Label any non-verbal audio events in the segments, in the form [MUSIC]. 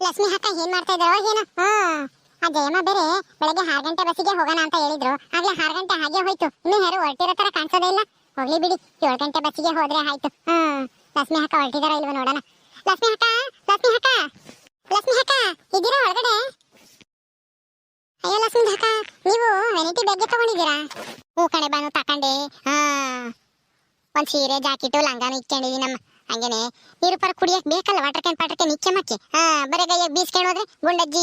ಲಕ್ಷ್ಮಿ ಅಕ್ಕ ಏನ್ ಮಾಡ್ತಾ ಇದ್ರು ಏನೋ? ಆ ಜಯಮ್ಮ ಬೇರೆ ಬೆಳಗ್ಗೆ ಆರು ಗಂಟೆ ಬಸ್ಸಿಗೆ ಹೋಗೋಣ ಅಂತ ಹೇಳಿದ್ರು. ಆಗ್ಲೇ ಆರು ಗಂಟೆ ಹಾಗೆ ಹೋಯ್ತು. ಇನ್ನು ಯಾರು ಹೊರಟಿರೋ ತರ ಕಾಣಿಸೋದೇ ಇಲ್ಲ. ಹೋಗ್ಲಿ ಬಿಡಿ. ಏಳು ಗಂಟೆ ಬಸ್ಸಿಗೆ ಹೋದ್ರೆ ಆಯ್ತು. ಹ್ಮ್ ಲಕ್ಷ್ಮಿ ಅಕ್ಕ ಹೊರಟಿದಾರ ಇಲ್ವ ನೋಡೋಣ. ಲಕ್ಷ್ಮಿ ಅಕ್ಕ ಲಕ್ಷ್ಮಿ ಅಕ್ಕ ಲಕ್ಷ್ಮಿ ಅಕ್ಕ, ಇದ್ದೀರಾ ಒಳಗಡೆ? ಅಯ್ಯೋ ಲಕ್ಷ್ಮಿ ಅಕ್ಕ, ನೀವು ವೆರೈಟಿ ಬ್ಯಾಗ್ಗೆ ತಗೊಂಡಿದ್ದೀರಾ? ಹೂ ಕಣೆ ಬಾನು, ತಕೊಂಡೆ. ಹಾ ಒಂದ್ ಸೀರೆ, ಜಾಕೆಟು, ಲಂಗಾನು ಇಟ್ಕೊಂಡಿದೀನಿ ನಮ್ಮ ಹಂಗೇನೆ ನೀರು ಪರ ಕುಡಿಯಕ್ ಬೇಕಲ್ಲ ವಾಟರ್ ಕ್ಯಾನ್ ಪಾಟರ್ ಕ್ಯಾನ್ ಇಕ್ಕೆ ಮಕ್ಕಿ ಹಾ, ಬರೀ ಕೈಯಾಗ ಬೀಸ್ಕೊಂಡು ಹೋದ್ರೆ ಗುಂಡಜ್ಜಿ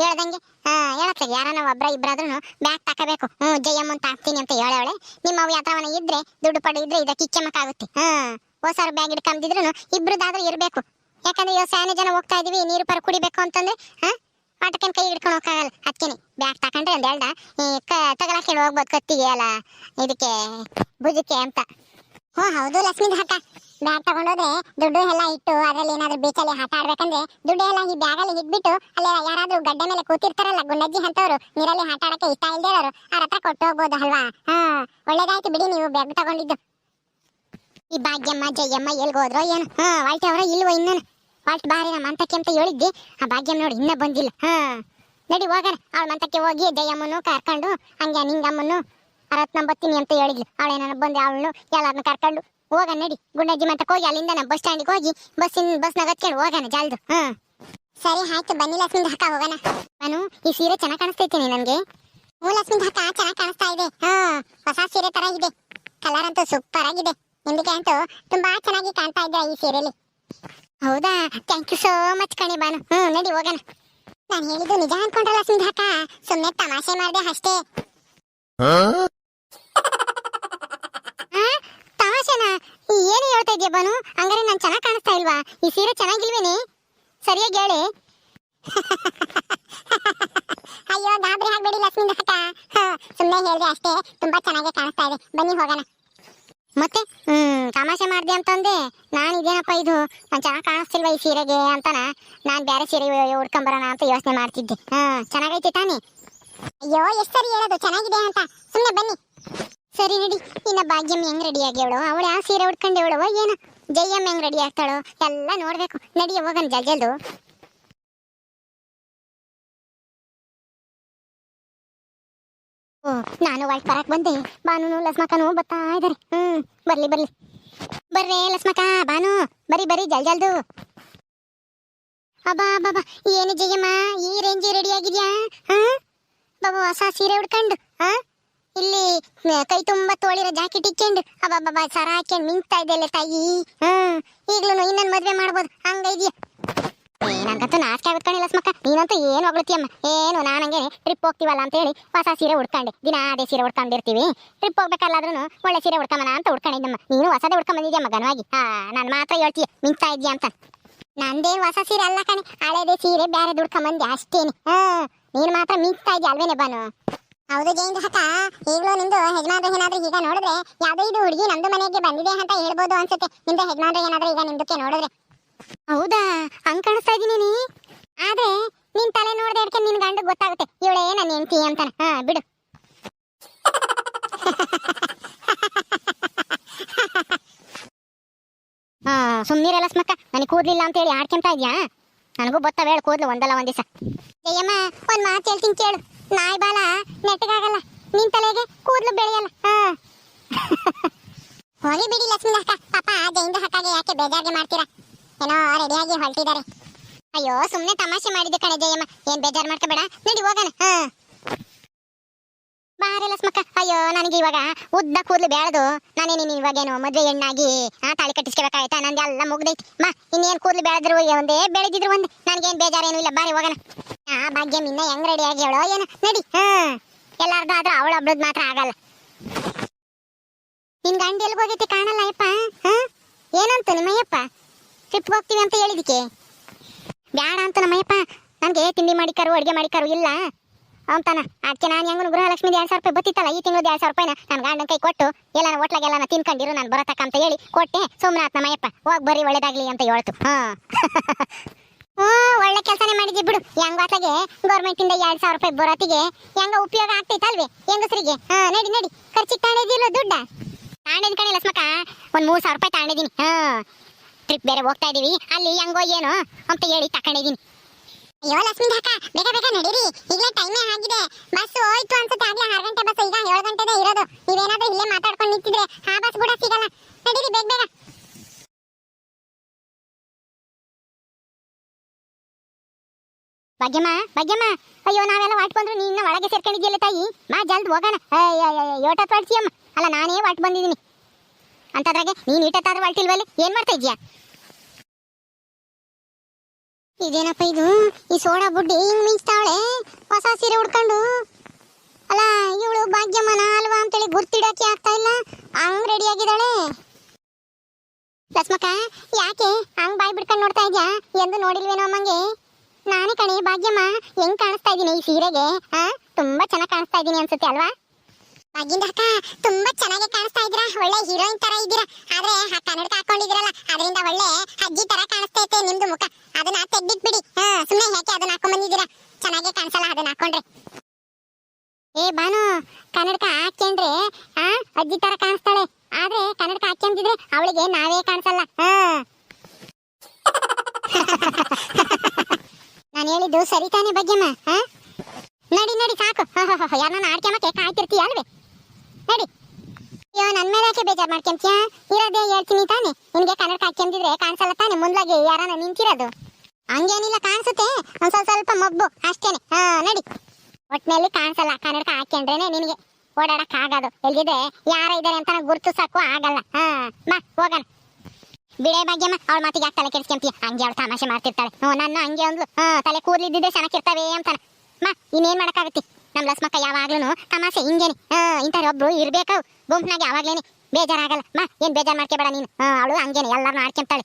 ಹೇಳ್ದಂಗೆ, ಹಾ ಹೇಳತ್ಲಾಗ ಯಾರನ ಒಬ್ರ ಇಬ್ಬರಾದ್ರೂ ಬ್ಯಾಗ್ ತಕಬೇಕು. ಹ್ಮ್ ಜಯಮ್ಮ ಅಂತ ಹಾಕ್ತೀನಿ ಅಂತ ಹೇಳವಳೆ. ನಿಮ್ಮ ಅವು ಯಾತ್ರವನ ಇದ್ರೆ, ದುಡ್ಡು ಪಡ ಇದ್ರೆ ಇದಕ್ಕೆ ಮಕ್ಕಾಗುತ್ತೆ ಹಾ, ಹೊಸಾರು ಬ್ಯಾಗ್ ಹಿಡ್ಕೊಂಬಿದ್ರು ಇಬ್ರದಾದ್ರೂ ಇರ್ಬೇಕು. ಯಾಕಂದ್ರೆ ಇವಾಗ ಸಾನೆ ಜನ ಹೋಗ್ತಾ ಇದೀವಿ ನೀರು ಪರ ಕುಡಿಬೇಕು ಅಂತಂದ್ರೆ, ಹಾ ವಾಟರ್ ಕ್ಯಾನ್ ಕೈ ಹಿಡ್ಕೊಂಡು ಹೋಗಕ್ಕಾಗಲ್ಲ. ಅದಕ್ಕೇನೆ ಬ್ಯಾಗ್ ತಕೊಂಡ್ರೆ ಒಂದ್ ಹೇಳ್ದ ತಗೊಳಕ್ಕೆ ಹೋಗ್ಬೋದು ಕತ್ತಿಗೆ ಅಲ್ಲ, ಇದಕ್ಕೆ, ಭುಜಕ್ಕೆ ಅಂತ. ಹೋ, ಹೌದು ಲಕ್ಷ್ಮಿ ಹಾಕ ಬ್ಯಾಗ್ ತಗೊಂಡೋದ್ರೆ ದುಡ್ಡು ಎಲ್ಲ ಇಟ್ಟು ಅದ್ರಲ್ಲಿ ಏನಾದ್ರು ಬೀಚಲ್ಲಿ ಆಟ ಆಡ್ಬೇಕಂದ್ರೆ ದುಡ್ಡು ಎಲ್ಲ ಈ ಬ್ಯಾಗಲ್ಲಿ ಇಟ್ಬಿಟ್ಟು ಅಲ್ಲಿ ಯಾರಾದ್ರೂ ಗಡ್ಡೆ ಮೇಲೆ ಕೂತಿರ್ತಾರಲ್ಲ, ಗುಂಡಜ್ಜಿ ಅಂತವ್ರು ನೀರಲ್ಲಿ ಆಟ ಆಡಕ್ಕೆ ಇಷ್ಟ ಇಲ್ದೇ ಇರೋರು, ಅವ್ರ ಹತ್ರ ಕೊಟ್ಟು ಹೋಗ್ಬೋದು ಅಲ್ವಾ? ಹಾ, ಒಳ್ಳೇದಾಯ್ತು ಬಿಡಿ ನೀವು ಬ್ಯಾಗ್ ತಗೊಂಡಿದ್ದು. ಈ ಭಾಗ್ಯಮ್ಮ, ಜಯಮ್ಮ ಎಲ್ಲಿ ಹೋದ್ರು ಏನು. ಹಾ, ವಾಲ್ಟಿ ಅವರ ಇಲ್ವೋ ಇನ್ನೇನು? ವಾಲ್ಟ್ ಬಾರಿ ನಮ್ಮ ಮಂತಕ್ಕೆ ಅಂತ ಹೇಳಿದ್ದೆ. ಆ ಭಾಗ್ಯಮ್ಮ ನೋಡಿ, ಇನ್ನೂ ಬಂದಿಲ್ಲ. ಹಾ, ನಡಿ ಹೋಗಣ. ಅವಳ ಮಂತಕ್ಕೆ ಹೋಗಿ ಜಯಮ್ಮನು ಕರ್ಕೊಂಡು, ಹಂಗೆ ಅರವತ್ ನಂಬತ್ತೀನಿ ಅಂತ ಹೇಳಿದ್ಲು. ಅವಳೇನ ಬಂದು, ಅವಳು ಎಲ್ಲಾರನ್ನ ಕರ್ಕೊಂಡು ಹೋಗೋಣ ನಡಿ. ಗುಂಡಜ್ಜಿ ಮಂತಕ್ಕೆ ಹೋಗಿ ಅಲ್ಲಿಂದ ನಮ್ಮ ಬಸ್ ಸ್ಟ್ಯಾಂಡಿಗೆ ಹೋಗಿ ಬಸ್ಸಿನ ಬಸ್ನಾಗ ಹತ್ಕೊಂಡು ಹೋಗೋಣ ಜಲ್ದು. ಹಾ ಸರಿ, ಆಯ್ತು. ಬನ್ನಿ ಲಕ್ಷ್ಮಿ ಹಾಕ ಹೋಗೋಣ. ನಾನು ಈ ಸೀರೆ ಚೆನ್ನಾಗಿ ಕಾಣಿಸ್ತೈತೀನಿ ನನಗೆ. ಹ್ಞೂ ಲಕ್ಷ್ಮಿ ಹಾಕ ಚೆನ್ನಾಗಿ ಕಾಣಿಸ್ತಾ ಇದೆ. ಹಾ ಹೊಸ ಸೀರೆ ತರ ಇದೆ. ಕಲರ್ ಅಂತೂ ಸೂಪರ್ ಆಗಿದೆ. ನಿಮಗೆ ಅಂತೂ ತುಂಬಾ ಚೆನ್ನಾಗಿ ಕಾಣ್ತಾ ಇದ್ದೀರಾ ಈ ಸೀರೆಲಿ? ಹೌದಾ? ಥ್ಯಾಂಕ್ ಯು ಸೋ ಮಚ್ ಕಣಿ ಬಾನು ಹ್ಞೂ, ನಡಿ ಹೋಗೋಣ. ನಾನು ಹೇಳಿದ್ದು ನಿಜ ಅನ್ಕೊಂಡ್ರಲ್ಲ ಲಕ್ಷ್ಮಿ ಹಾಕ ಸುಮ್ಮನೆ ತಮಾಷೆ ಮಾಡಿದೆ ಅಷ್ಟೇ ಆ? ತಮಾಷೆನಾ ಏನು ಹೇಳ್ತಾ ಇದೆಯಾ ಬಾನು ಹಂಗಾರೆ ನಾನು ಚೆನ್ನಾಗಿ ಕಾಣಿಸ್ತಾ ಇಲ್ವಾ? ಈ ಸೀರೆ ಚೆನ್ನಾಗಿಲ್ವೇನೆ? ಸರಿಯಾಗಿ ಹೇಳಿ. ಅಯ್ಯೋ, ಗಾಬರಿ ಆಗ್ಬೇಡಿ ಲಕ್ಷ್ಮೀ ಅಕ್ಕ ಸುಮ್ಮನೆ ಹೇಳಿದೆ ಅಷ್ಟೇ. ತುಂಬಾ ಚೆನ್ನಾಗಿ ಕಾಣಿಸ್ತಾ ಇದೆ. ಬನ್ನಿ ಹೋಗೋಣ. ಮತ್ತೆ, ಹ್ಮ್, ತಮಾಷೆ ಮಾಡ್ದೆ ಅಂತಂದೆ. ನಾನು ಇದೇನಪ್ಪ ಇದು? ನಾನು ಚೆನ್ನಾಗಿ ಕಾಣಿಸ್ತಿಲ್ವಾ ಈ ಸೀರೆಗೆ ಅಂತಾನ? ನಾನು ಬೇರೆ ಸೀರೆ ಉಡ್ಕೊಂಬರೋಣ ಅಂತ ಯೋಚನೆ ಮಾಡ್ತಿದ್ದೆ. ಹಾ, ಚೆನ್ನಾಗೈತಿ ತಾನೇ? ಅಯ್ಯೋ, ಎಷ್ಟು ಸರಿ ಹೇಳೋದು? ಚೆನ್ನಾಗಿದೆ ಅಂತ. ಸುಮ್ಮನೆ ಬನ್ನಿ. ಸರಿ ನಡಿ, ಇನ್ನ ಭಾಗ್ಯಮ್ಮ ಹೆಂಗ್ ರೆಡಿ ಆಗ್ಯವಳು, ಅವಳು ಆ ಸೀರೆ ಉಟ್ಕೊಂಡೇವಳವ ಏನು? ಜಯಮ್ಮ ಹೆಂಗ್ ರೆಡಿ ಆಗ್ತಾಳೋ, ಎಲ್ಲ ನೋಡ್ಬೇಕು. ನಡಿ ಹೋಗನ್ ಜಲ್ ಜಲ್ದು. ಓ, ನಾನು ವೈಟ್ ಬರಕ್ ಬಂದೆ. ಬಾನು ಲಸ್ಮಕ್ಕನು ಬರ್ತಾ ಇದಾರೆ. ಹ್ಮ್, ಬರ್ಲಿ ಬರ್ಲಿ. ಬರ್ರೇ ಲಸ್ಮಕ ಬಾನು ಬರಿ ಬರಿ, ಜಲ್ ಜಲ್ದು. ಅಬ್ಬಾ ಬಾಬಾ ಏನು ಜಯಮ್ಮ, ಈ ರೇಂಜ್ ರೆಡಿ ಆಗಿದ್ಯಾ? ಹಾ? ಬಾಬಾ, ಹೊಸ ಸೀರೆ ಉಡ್ಕೊಂಡು ಹಾ? ಇಲ್ಲಿ ಕೈ ತುಂಬಾ ತೋಳಿರೋ ಜಾಕೆಟ್ ಇಕ್ಕೊಂಡು. ಅಬ್ಬಬ್ಬಾ ಸರ ಹಾಕ್ಯಂಡ್ ಮಿಂಗ್ತಾ ಇದೆಯಲ್ಲ ತಾಯಿ. ಹ್ಮ್ ಈಗ್ಲೂ ಇನ್ನೊಂದ್ ಮದ್ವೆ ಮಾಡ್ಬೋದು. ಹಂಗ ಇದೆಯಾ? ನಂಗಂತೂ ನಾಚಿಕೆ ಆಗುತ್ತೆ ಕಣಿ ಲಸ್ಮಕ್ಕ. ನೀನಂತೂ ಏನು ಹೊಗಳ್ತೀಯಮ್ಮ ಏನು ನಾನಂಗೆ ಟ್ರಿಪ್ ಹೋಗ್ತೀವಲ್ಲ ಅಂತ ಹೇಳಿ ಹೊಸ ಸೀರೆ ಉಡ್ಕೊಂಡೆ. ದಿನ ಅದೇ ಸೀರೆ ಉಡ್ಕೊಂಡಿರ್ತೀವಿ. ಟ್ರಿಪ್ ಹೋಗ್ಬೇಕಲ್ಲಾದ್ರೂ ಒಳ್ಳೆ ಸೀರೆ ಉಡ್ಕೊಂಬನ ಅಂತ ಉಡ್ಕೊಂಡಿದ್ದಮ್ಮ. ನೀನು ಹೊಸದೇ ಉಡ್ಕೊಂಬಂದಿದ್ಯಮ್ಮ ಗನವಾಗಿ ಹಾ, ನಾನು ಮಾತ್ರ ಹೇಳ್ತೀಯ, ಮಿಂಗ್ತಾ ಇದೆಯಾ ಅಂತ. ನಂದೇನು ಹೊಸ ಸೀರೆ ಅಲ್ಲ ಕಣೆ. ಹಳೇದೇ ಸೀರೆ ಬೇರೆ ದುಡ್ಕೊಂಬಂದೆ ಅಷ್ಟೇನೆ. ಹಾ ನೀನು ಮಾತ್ರ ಮಿಂಗ್ತಾ ಇದೆಯಾ ಅಲ್ವೇನೆ ಬಾನು? ಹೌದು ಜೈನ್ ಅಕ್ಕ ಈಗಲೂ ನಿಂದು ಯಜಮಾನ್ರು ಏನಾದ್ರೂ ಈಗ ನೋಡಿದ್ರೆ ಯಾವ್ದೋ ಇದು ಹುಡುಗಿ ನಮ್ದು ಮನೆಗೆ ಬಂದಿದೆ ಅಂತ ಹೇಳ್ಬೋದು ಅನ್ಸುತ್ತೆ. ನಿಂದು ಯಜಮಾನ್ರು ಏನಾದ್ರೂ ಈಗ ನಿಮ್ದಕ್ಕೆ ನೋಡಿದ್ರೆ. ಹೌದಾ? ಹಂಗ್ ಕಾಣಿಸ್ತಾ ಇದೀನಿ ನೀ. ಆದ್ರೆ ನಿನ್ ತಲೆ ನೋಡ್ದೆ ಅದಕ್ಕೆ ನಿನ್ ಗಂಡ ಗೊತ್ತಾಗುತ್ತೆ. ಇವಳೇ ನನ್ನ ಹೆಂಡತಿ ಅಂತಾನೆ. ಹಾ ಬಿಡು. ಹಾ ಸುಮ್ಮನಿರಲ್ಲ ಸ್ಮಕ್ಕ ನನಗೆ ಕೂದ್ಲಿಲ್ಲ ಅಂತ ಹೇಳಿ ಆಡ್ಕೊಂತ ಇದ್ಯಾ? ನನಗೂ ಗೊತ್ತಾವ ಹೇಳು ಕೂದ್ಲು ಒಂದಲ್ಲ ಒಂದ್ ದಿವಸ ಜಯಮ್ಮ ಒಂದ್ ಮಾತು ಹೇಳ್ತೀನಿ ಕೇಳು. ನಾಯಿ ಬಾಲ ನೆಟ್ಟಗಾಗಲ್ಲ. ನಿನ್ ತಲೆಗೆ ಕೂದಲು ಬೆಳೆಯಲ್ಲ. [LAUGHS] ಹೋಗಿ ಬಿಡಿ ಲಕ್ಷ್ಮೀ ಅಕ್ಕ. ಪಾಪ ಜೈಂದ ಹಕ್ಕಾಗೆ ಯಾಕೆ ಬೇಜಾರಿಗೆ ಮಾಡ್ತೀರಾ? ಏನೋ ರೆಡಿಯಾಗಿ ಹೊರಟಿದ್ದಾರೆ. ಅಯ್ಯೋ ಸುಮ್ಮನೆ ತಮಾಷೆ ಮಾಡಿದ್ದು ಕಣೆ ಜಯಮ್ಮ. ಏನ್ ಬೇಜಾರು ಮಾಡ್ಕೋಬೇಡ. ನಡಿ ಹೋಗೋಣ. ಹಾ. ಬಾರೆ ಲಕ್ಷ್ಮಕ್ಕ. ಅಯ್ಯೋ ನನಗೆ ಇವಾಗ ಉದ್ದ ಕೂದಲು ಬೇಡದು ನಾನೇ ನೀನು ಇವಾಗೇನು ಮದುವೆ ಹೆಣ್ಣಾಗಿ ಆ ತಾಳಿ ಕಟ್ಟಿಸ್ಕೋಬೇಕಾಯ್ತಾ? ನಂದು ಎಲ್ಲ ಮುಗ್ದೈತಿ. ಮಾ ಇನ್ನೇನು ಕೂದಲು ಬೆಳೆದ್ರು ಒಂದೇ ಬೆಳೆದಿದ್ರು ಒಂದು. ನನಗೇನು ಬೇಜಾರೇನು ಇಲ್ಲ. ಬಾರಿ ಹೋಗೋಣ. ಆ ಭಾಗ್ಯ ಇನ್ನ ಹೆಂಗ್ ರೆಡಿ ಆಗಿ ಹೇಳೋ ಏನು. ನಡಿ. ಹಾ. ಎಲ್ಲಾರ್ದು ಆದ್ರೂ ಅವಳ ಒಬ್ಳದ್ ಮಾತ್ರ ಆಗಲ್ಲ. ನಿನ್ ಗಂಡ ಎಲ್ಲಿ ಹೋಗೈತಿ ಕಾಣಲ್ಲ ಅಯ್ಯಪ್ಪ? ಹಾ? ಏನಂತ ನಿಮ್ಮಯ್ಯಪ್ಪ? ಟ್ರಿಪ್ ಹೋಗ್ತೀವಿ ಅಂತ ಹೇಳಿದಿಕೆ? ಬ್ಯಾಡ ಅಂತ ನಮ್ಮಯ್ಯಪ್ಪ. ನನಗೆ ತಿಂಡಿ ಮಾಡಿಕರು, ಅಡುಗೆ ಮಾಡಿಕರು ಇಲ್ಲ. ಅಂತಾನ ಅದಕ್ಕೆ ನಾನು ಹೆಂಗನು ಗೃಹಲಕ್ಷ್ಮಿ ಎರಡು ಸಾವಿರ ರೂಪಾಯಿ ಬತ್ತಿತ್ತಲ್ಲ, ಈ ತಿಂಗಳು ಎರಡು ಸಾವಿರ ರೂಪಾಯಿನ ನನ್ನ ಗಂಡನ ಕೈ ಕೊಟ್ಟು, ಎಲ್ಲಾನ ಹೋಟ್ಲಾಗೆಲ್ಲ ತಿನ್ಕೊಂಡಿರು, ನಾನು ಬರತಕ್ಕ ಅಂತ ಹೇಳಿ ಕೊಟ್ಟೆ. ಸೋಮನಾಥ್ ನಮ್ಮಯ್ಯಪ್ಪ, ಹೋಗಿ ಬರ್ರಿ, ಒಳ್ಳೇದಾಗ್ಲಿ ಅಂತ ಹೇಳ್ತು. ಹಾ. [LAUGHS] ಹ್ಞೂ, ಒಳ್ಳೆ ಕೆಲಸನೇ ಮಾಡಿದ್ವಿ ಬಿಡು. ಹೆಂಗಾತ್ಲಾಗೆ ಗೌರ್ಮೆಂಟ್ ಇಂದ ಎರಡ್ ಸಾವಿರ ರೂಪಾಯಿ ಬರೋತಿಗೆ ಹೆಂಗ ಉಪಯೋಗ ಆಗ್ತೈತಲ್ವೇ? ಹೆಂಗಸರಿಗೆ? ಹಾ, ನಡಿ ನಡಿ. ಖರ್ಚಿಗೆ ತಾಣಿದಿಲ್ಲ ದುಡ್ಡ. ತಾಣಿದ್ ಕಣಿ ಲಸ್ಮಕ್ಕ. ಒಂದ್ ಮೂರ್ ಸಾವಿರ ರೂಪಾಯಿ ತಾಣಿದೀನಿ. ಹಾ. ಟ್ರಿಪ್ ಬೇರೆ ಹೋಗ್ತಾ ಇದೀವಿ. ಅಲ್ಲಿ ಹೆಂಗೋ ಏನೋ ಅಂತ ಹೇಳಿ ತಕೊಂಡಿದೀನಿ. ಅಯ್ಯೋ ಲಕ್ಷ್ಮಿ ಅಕ್ಕ ಬೇಗ ಬೇಗ ನಡೀರಿ. ಈಗಲೇ ಟೈಮೇ ಆಗಿದೆ. ಬಸ್ ಹೋಯ್ತು ಅನ್ಸುತ್ತೆ. ಆಗ್ಲೇ ಆರು ಗಂಟೆ ಬಸ್, ಈಗ ಏಳು ಗಂಟೆದೇ ಇರೋದು. ನೀವೇನಾದ್ರೂ ಇಲ್ಲೇ ಮಾತಾಡ್ಕೊಂಡು ನಿಂತಿದ್ರೆ ಆ ಬಸ್ ಕೂಡ ಸಿಗಲ್ಲ. ಭಾಗ್ಯಮ್ಮ ಭಾಗ್ಯಮ್ಮ. ಅಯ್ಯೋ, ನಾವೆಲ್ಲ ವಾಟ್ ಬಂದ್ರು ನೀನ್ನ ಒಳಗೆ ಸೇರ್ಕೊಂಡಿದ್ಯಲ್ಲ ತಾಯಿ? ಮಾ, ಜಲ್ದ್ ಹೋಗೋಣ. ಯೋಟ ಅಮ್ಮ ಅಲ್ಲ, ನಾನೇ ವಾಟ್ ಬಂದಿದ್ದೀನಿ. ಅಂತದ್ರಾಗೆ ನೀನ್ ಇಟ್ಟತ್ತಾದ್ರೆ ವಾಲ್ಟಿಲ್ವಲ್ಲಿ ಏನ್ ಮಾಡ್ತಾ ಇದೀಯಾ ಇದೇನಪ್ಪ ಇದು? ಈ ಸೋಡಾ ಬುಡ್ಡಿ ಹಿಂಗ್ ಮಿಂಚ್ತಾವಳೆ ಹೊಸ ಸೀರೆ ಉಡ್ಕೊಂಡು. ಅಲ್ಲ, ಇವಳು ಭಾಗ್ಯಮ್ಮನ ಅಲ್ವಾ ಅಂತೇಳಿ ಗುರ್ತಿಡಕ್ಕೆ ಆಗ್ತಾ ಇಲ್ಲ. ಹಂಗ್ ರೆಡಿ ಆಗಿದ್ದಾಳೆ. ಲಸ್ಮಕ್ಕ ಯಾಕೆ? ಹಂಗ್ ಬಾಯ್ ಬಿಡ್ಕೊಂಡು ನೋಡ್ತಾ ಇದ್ಯಾ? ಎಂದು ನೋಡಿಲ್ವೇನೋ ಅಮ್ಮಂಗೆ. ನಾನೇ ಕಣೆ, ಭಾಗ್ಯಮ್ಮ. ಹೆಂಗ್ ಕಾಣಿಸ್ತಾ ಇದೀನಿ ಈ ಸೀರೆಗೆ? ಆ? ತುಂಬಾ ಚೆನ್ನಾಗಿ ಕಾಣಿಸ್ತಾ ಇದೀನಿ ಅನ್ಸುತ್ತೆ ಅಲ್ವಾ? ಭಾಗ್ಯಂದ ಅಕ್ಕ, ತುಂಬಾ ಚೆನ್ನಾಗಿ ಕಾಣಿಸ್ತಾ ಇದ್ದೀರಾ? ಒಳ್ಳೆ ಹೀರೋಯಿನ್ ತರ ಇದ್ದೀರಾ? ಆದ್ರೆ ಆ ಕನ್ನಡಕ ಹಾಕೊಂಡಿದ್ದೀರಲ್ಲ, ಅದರಿಂದ ಒಳ್ಳೆ ಅಜ್ಜಿ ತರ ಕಾಣಿಸ್ತೈತೆ ನಿಮ್ದು ಮುಖ. ಅದನ್ನ ತೆಗ್ದಿಟ್ಬಿಡಿ. ಹಾ ಸುಮ್ಮನೆ ಯಾಕೆ ಅದನ್ನ ಹಾಕೊಂಡ್ ಬಂದಿದ್ದೀರಾ? ಚೆನ್ನಾಗೇ ಕಾಣಿಸಲ್ಲ ಅದನ್ನ ಹಾಕೊಂಡ್ರೆ. ಏ ಬಾನು ಕನ್ನಡಕ ಹಾಕ್ಯಂಡ್ರೆ, ಆ, ಅಜ್ಜಿ ತರ ಕಾಣಿಸ್ತಾಳೆ. ಆದ್ರೆ ಕನ್ನಡಕ ಹಾಕ್ಯಂದಿದ್ರೆ ಅವಳಿಗೆ ನಾವೇ ಕಾಣಿಸಲ್ಲ. ಹಾ [LAUGHS] ನಾನು ಹೇಳಿದ್ದು ಸರಿ ತಾನೇ ಭಾಗ್ಯಮ್ಮ ಹಾ? ನಡಿ ನಡಿ, ಸಾಕು. ಯಾರನ್ನ ಆಡ್ಕೊಂಬಕ್ಕೆ ಕಾಯ್ತಿರ್ತೀಯ ಅಲ್ವೇ? ನಡಿ. ಅಯ್ಯೋ ನನ್ನ ಮೇಲೆ ಯಾಕೆ ಬೇಜಾರ್ ಮಾಡ್ಕೊಂತೀಯ? ಇರೋದೇ ಹೇಳ್ತೀನಿ ತಾನೆ. ನಿನಗೆ ಕನ್ನಡ ಹಾಕ್ಯಂದಿದ್ರೆ ಕಾಣಿಸಲ್ಲ ತಾನೆ ಮುಂದಾಗಿ ಯಾರನ್ನ ನಿಂತಿರೋದು? ಹಂಗೇನಿಲ್ಲ, ಕಾಣಿಸುತ್ತೆ. ಒಂದು ಸ್ವಲ್ಪ ಸ್ವಲ್ಪ ಅಷ್ಟೇನೆ. ಹಾ, ನಡಿ. ಒಟ್ಟಿನಲ್ಲಿ ಕಾಣಿಸಲ್ಲ, ಕನ್ನಡಕ ಹಾಕ್ಯಂಡ್ರೇನೆ ನಿನಗೆ. ಓಡಾಡಕ್ ಆಗೋದು ಎಲ್ಲಿದೆ ಯಾರ ಇದ್ದಾರೆ ಅಂತ ಸಾಕು, ಆಗಲ್ಲ. ಹಾ, ಬಾ, ಹೋಗೋಣ. ಬಿಡೆ ಭಾಗ್ಯಮ್ಮ, ಅವಳ ಮಾತಿಗೆ ಯಾಕೆ ತಲೆ ಕೆಡ್ಸ್ಕೊಂತೀಯ ಹಂಗೆ ಅವಳು ತಮಾಷೆ ಮಾಡ್ತಿರ್ತಾಳೆ. ಹ್ಞೂ, ನನ್ನ ಹಂಗೆ ಹಾ ತಲೆ ಕೂದಲಿದ್ದಿದ್ದೆ ಚೆನ್ನಾಗಿರ್ತಾವೆ ಅಂತಾನೆ. ಮಾ, ಇನ್ನೇನು ಮಾಡೋಕ್ಕಾಗತ್ತೆ? ನಮ್ಮ ಲಸ್ಮಕ್ಕ ಯಾವಾಗ್ಲೂ ತಮಾಷೆ, ಹಿಂಗೇನೆ. ಒಬ್ರು ಇರಬೇಕು. ಗುಂಪ್ನಾಗ ಯಾವಾಗ್ಲೇನೆ. ಬೇಜಾರಾಗಲ್ಲ. ಮಾ, ಏನ್ ಬೇಜಾರು ಮಾಡ್ಕೋಬೇಡ ನೀನು. ಅವಳು ಹಂಗೇನೆ ಎಲ್ಲರೂ ಆಡ್ಕೊಂತಾಳೆ.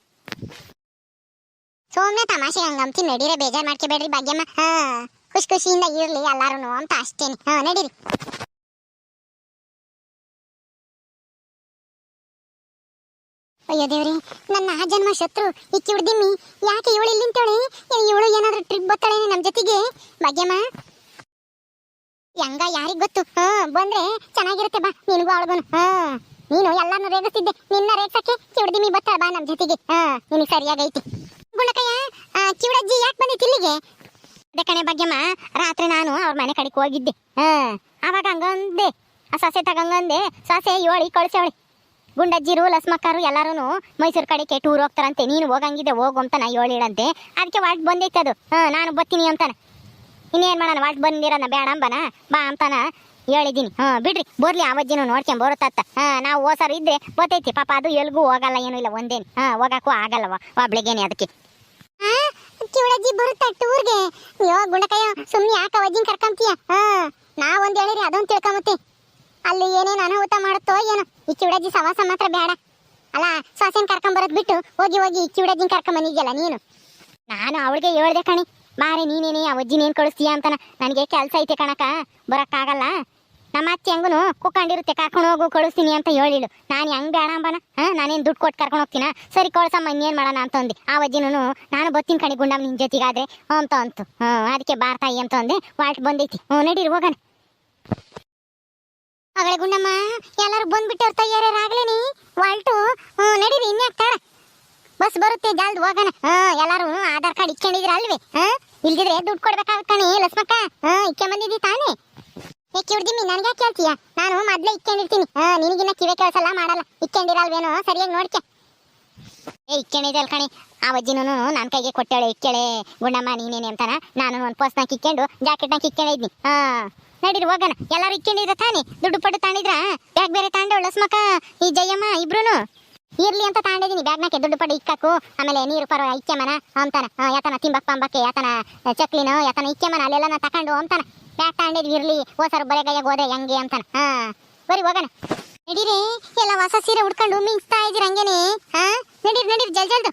ಸೋಮ್ನೆ ತಮಾಷೆ ಹಂಗಂತಿ ನಡೀರೆ, ಬೇಜಾರು ಮಾಡ್ಕೋಬೇಡ್ರಿ ಭಾಗ್ಯಮ್ಮ. ಹಾ ಖುಷಿ ಖುಷಿಯಿಂದ ಇರ್ಲಿ ಎಲ್ಲರೂ ಅಂತ ಅಷ್ಟೇನೆ. ಹಾಂ ನಡೀರಿ. ಅಯ್ಯೋ ದೇವ್ರಿ, ನನ್ನ ಆ ಜನ್ಮ ಶತ್ರು ಈ ಹುಡ್ದಿಮ್ಮಿ ಯಾಕೆ ಇವಳು ಇಲ್ಲಿ ಇವಳು ಏನಾದ್ರೂ ಟ್ರಿಪ್ ಬರ್ತಾಳೆ ನಮ್ಮ ಜೊತೆಗೆ? ಭಾಗ್ಯಮ್ಮ. ಹೆಂಗ ಯಾರಿಗ್ ಗೊತ್ತು? ಹಾ, ಬಂದ್ರೆ ಚೆನ್ನಾಗಿರುತ್ತೆ ಬಾ, ನಿನಗೂ ಅವಳಗನು ಹಾ. ನೀನು ಎಲ್ಲಾನು ರೇಗಿಸ್ತಿದ್ದೆ. ನಿನ್ನ ರೇಗ್ಸಕ್ಕೆ ಕಿವಡ್ದಿಮಿ ಬರ್ತಾಳ ಬಾ ನಮ್ಮ ಜೊತೆಗೆ. ಹಾ, ನಿನಗೆ ಸರಿಯಾಗೈತಿ. ಗುಣಕಯ್ಯ ಕಿವಡಜ್ಜಿ ಯಾಕೆ ಬಂದಿತ್ತು ಇಲ್ಲಿಗೆ? ಅದೇ ಕಣೆ ಭಾಗ್ಯಮ್ಮ, ರಾತ್ರಿ ನಾನು ಅವ್ರ ಮನೆ ಕಡೆಗೆ ಹೋಗಿದ್ದೆ. ಹಾ, ಅವಾಗ ಹಂಗಂದೆ. ಆ ಸೊಸೆ ತಗಂಗಂದೆ ಸೊಸೆ ಏಳಿ ಕಳ್ಸವಳಿ ಗುಂಡಜ್ಜಿರು ಲಸ್ಮಕ್ಕರು ಎಲ್ಲಾರು ಮೈಸೂರು ಕಡೆಗೆ ಟೂರ್ ಹೋಗ್ತಾರಂತೆ. ನೀನು ಹೋಗಂಗಿದೆ ಹೋಗು ಅಂತ ನಾ ಹೇಳಿಡಂತೆ ಅದಕ್ಕೆ ವಾಟ್ ಬಂದೈತೆ ಅದು. ಹಾ, ನಾನು ಬರ್ತೀನಿ ಅಂತಾನೆ. ಇನ್ನೇನ್ ಮಾಡೋಣ ವಾಟ್ ಬಂದಿರೋಣ ಬೇಡ ಅಂಬನ? ಬಾ ಅಂತಾನ ಹೇಳಿದೀನಿ ಹಾ, ಬಿಡ್ರಿ, ಬರ್ಲಿ ಅವಜ್ಜಿನೂ ನೋಡ್ಕೊಂಡ್ ಬರುತ್ತತ್ತ ಹಾ, ನಾವು ಓಸರು ಇದ್ರೆ ಗೊತ್ತೈತಿ ಪಾಪ ಅದು ಎಲ್ಗೂ ಹೋಗಲ್ಲ, ಏನೂ ಇಲ್ಲ, ಒಂದೇನು. ಹಾ ಹೋಗಕ್ಕೂ ಆಗಲ್ಲವ, ಒಬ್ಳಿಗೇನೆ ಅದಕ್ಕೆ. ಕಿವಳಜ್ಜಿ ಬರುತ್ತ ಟೂರ್ಗೆ ಅಯ್ಯೋ, ಗುಂಡಕಯ್ಯ ಸುಮ್ಮನೆ ಯಾಕೆ ಅವಜ್ಜಿನ ಕರ್ಕೊಂತೀಯ? ಹಾ ನಾವೊಂದು ಹೇಳಿರಿ, ಅದೊಂದು ತಿಳ್ಕೊಂಬತ್ತಿ. ಅಲ್ಲಿ ಏನೇನು ಅನಾಹುತ ಮಾಡುತ್ತೋ ಏನೋ. ಈ ಕಿವಡಜ್ಜಿ ಸವಾಸ ಮಾತ್ರ ಬೇಡ. ಅಲ್ಲ, ಸೊಸೆನ್ ಕರ್ಕೊಂಡ್ ಬರೋದ್ ಬಿಟ್ಟು ಹೋಗಿ ಹೋಗಿ ಈ ಕಿವಡಜ್ಜಿನ ಕರ್ಕೊಂಡ್ ಬಂದಿದ್ಯಲ್ಲ ನೀನು? ನಾನು ಅವಳಿಗೆ ಹೇಳ್ದೆ ಕಣಿ ಮಾರಿ ನೀನೇನೇ, ಆ ಅಜ್ಜಿನೇನ್ ಕಳಿಸ್ತೀಯ ಅಂತನ. ನನಗೆ ಕೆಲಸ ಐತೆ ಕಣಕ ಬರೋಕ್ಕಾಗಲ್ಲ. ನಮ್ಮ ಅತ್ತೆ ಹೆಂಗೂ ಕುಕ್ಕಂಡಿರುತ್ತೆ, ಕರ್ಕೊಂಡು ಹೋಗು, ಕಳಿಸ್ತೀನಿ ಅಂತ ಹೇಳಿಳು. ನಾನು ಹೆಂಗ್ ಬೇಡ ಅಂಬನ? ಹಾ, ನಾನೇನು ದುಡ್ಡು ಕೊಟ್ಟು ಕರ್ಕೊಂಡು ಹೋಗ್ತೀನ? ಸರಿ ಕಳ್ಸಮ್ಮ, ಇನ್ನೇನು ಮಾಡೋಣ ಅಂತ ಅಂದೆ. ಆ ಅಜ್ಜಿನೂ ನಾನು ಬರ್ತೀನಿ ಕಣಿ ಗುಂಡಮ್ಮ ನಿನ್ ಜೊತೆಗಾದ್ರೆ, ಅಂತ ಅಂತು. ಹ್ಞೂ ಅದಕ್ಕೆ ಬಾರ್ತಾಯಿ ಅಂತ ಅಂದೆ. ವಾಲ್ಟ್ ಬಂದೈತಿ. ಹ್ಞೂ ನಡೀರಿ, ಹೋಗೋಣ. ಅಗಳೇ ಗುಂಡಮ್ಮ, ಎಲ್ಲರೂ ಬಂದ್ಬಿಟ್ಟವ್ರ ತಯಾರಾಗ್ಲೇನಿ ವಾಲ್ಟು ನಡೀರಿ ಇನ್ಯಾಕ್ತಾರ ಬಸ್ ಬರುತ್ತೆ, ಜಲ್ದ್ ಹೋಗಣ. ಹಾ ಎಲ್ಲಾರು ಆಧಾರ್ ಕಾರ್ಡ್ ಇಕ್ಕೊಂಡಿದ್ರ ಅಲ್ವೇ ಹಾ ಇಲ್ದಿದ್ರೆ ದುಡ್ಡು ಕೊಡ್ಬೇಕಾಗತ್ ಕಣೆ, ಲಸ್ಮಕ್ಕ. ಹಾ ಇಕ್ಕೊಂಬಂದಿದ್ದಿ ತಾನೇ? ಏ ಕಿಡ್ದಿಮ್ಮಿ ನನ್ಗೆ ಕೇಳ್ತೀಯ? ನಾನು ಮೊದ್ಲೇ ಇಕ್ಕೊಂಡಿರ್ತೀನಿ ಹಾ ನಿನಗಿನ್ನ ಕಿವೆ ಕೇಳಿಸಲ್ಲ, ಮಾಡಲ್ಲ. ಇಕ್ಕೊಂಡಿರಲ್ವೇನೋ ಸರಿಯಾಗಿ ನೋಡ್ಕೆ. ಏ ಇಕ್ಕೇಣ ಇದೆ ಅಲ್ಕಣಿ ಆ ಅಜ್ಜಿನೂ ನನ್ನ ಕೈಗೆ ಕೊಟ್ಟೇಳೆ, ಇಕ್ಕೇಳೆ. ಗುಂಡಮ್ಮ ನೀನೇನೆ ಅಂತಾನ? ನಾನು ಒಂದು ಪೋಸ್ನ ಕಿಕ್ಕೊಂಡು ಜಾಕೆಟ್ನ ಜಾಕೆಟ್ನಾಗ ಇದ್ನಿ. ಹಾ. ನಡೀರಿ, ಹೋಗೋಣ. ಎಲ್ಲರೂ ಇಕ್ಕೊಂಡಿದ್ರ ತಾನೆ? ದುಡ್ಡು ಪಟ್ಟು ತಾಂಡಿದ್ರ? ಬ್ಯಾಗ್ ಬೇರೆ ತಾಂಡೆ ಲಸ್ಮಕ್ಕ ಈ ಜಯಮ್ಮ, ಇಬ್ರುನು. ಇರ್ಲಿ ಅಂತ ತಾಂಡಿದೀನಿ ಬ್ಯಾಗ್ನಾಕೆ ದುಡ್ಡು ಪಡ್ಡು ಇಕ್ಕಾಕು. ಆಮೇಲೆ ನೀರು ಪರ ಇಕ್ಕೆಮನ ಅಂತಾನ. ಯಾತನ ತಿಂಬಕ್ ಪಂಬಕ್ಕೆ, ಯಾತನ ಚಕ್ಲಿನೋ, ಯಾತನ ಇಕ್ಕೆಮನ ಅಲ್ಲೆಲ್ಲ ನಾ ತಕೊಂಡು ಅಂತಾನ. ಬ್ಯಾಗ್ ತಾಂಡಿದ್ವಿ, ಇರ್ಲಿ. ಓಸರು ಬರೆ ಗೈಯಾಗ ಹೋದ್ರೆ ಹೆಂಗೆ ಅಂತಾನ. ಹಾ. ಬರಿ, ಹೋಗೋಣ. ನಡೀರಿ. ಎಲ್ಲ ಹೊಸ ಸೀರೆ ಉಡ್ಕೊಂಡು ಮಿಂಚ್ತಾ ಇದ್ದೀರ ಹಂಗೇನೆ. ಹಾ? ನಡೀರಿ ನಡೀರಿ ಜಲ್ ಜಲ್ದು